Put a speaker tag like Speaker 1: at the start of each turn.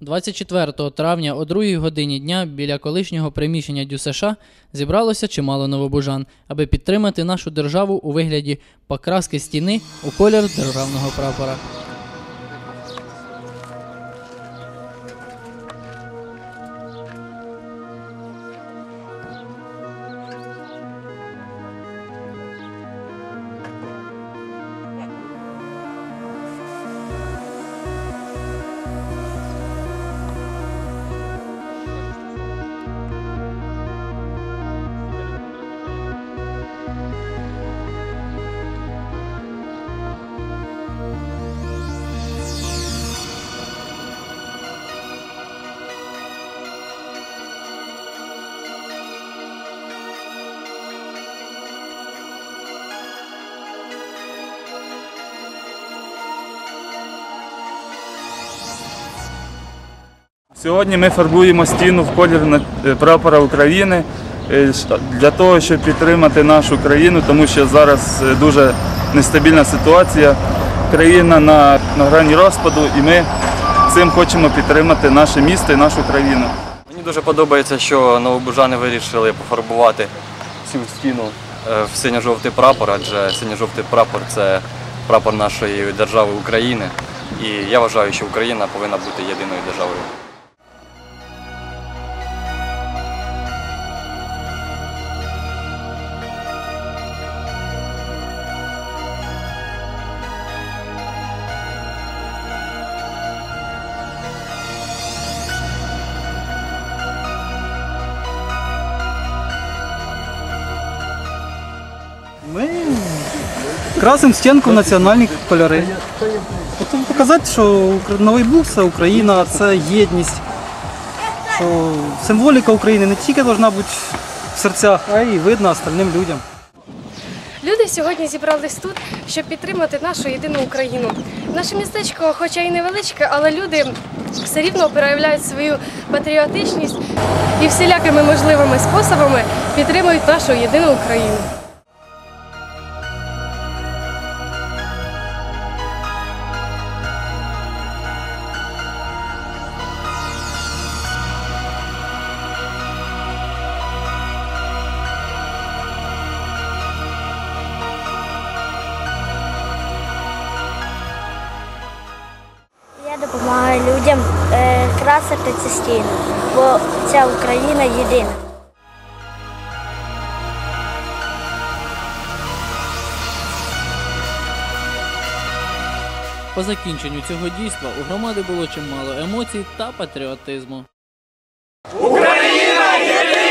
Speaker 1: 24 травня о 2 годині дня біля колишнього приміщення ДЮСШ зібралося чимало новобужан, аби підтримати нашу державу у вигляді покраски стіни у колір державного прапора.
Speaker 2: Сьогодні ми фарбуємо стіну в колір е, прапора України е, для того, щоб підтримати нашу країну, тому що зараз е, дуже нестабільна ситуація. Країна на, на грані розпаду, і ми цим хочемо підтримати наше місто і нашу країну.
Speaker 3: Мені дуже подобається, що новобужани вирішили пофарбувати цю стіну в синьо-жовтий прапор, адже синьо-жовтий прапор це прапор нашої держави України. І я вважаю, що Україна повинна бути єдиною державою.
Speaker 4: Ми красимо стінку в національні кольори. От показати, що Новий Буг це Україна, це єдність. Що символіка України не тільки повинна бути в серцях, а й видна остальним людям.
Speaker 5: Люди сьогодні зібрались тут, щоб підтримати нашу єдину Україну. Наше містечко, хоча й невеличке, але люди все рівно проявляють свою патріотичність і всілякими можливими способами підтримують нашу єдину Україну.
Speaker 6: людям е, красити ці стіни, бо ця Україна єдина.
Speaker 1: По закінченню цього дійства у громади було чимало емоцій та патріотизму. Україна єдина!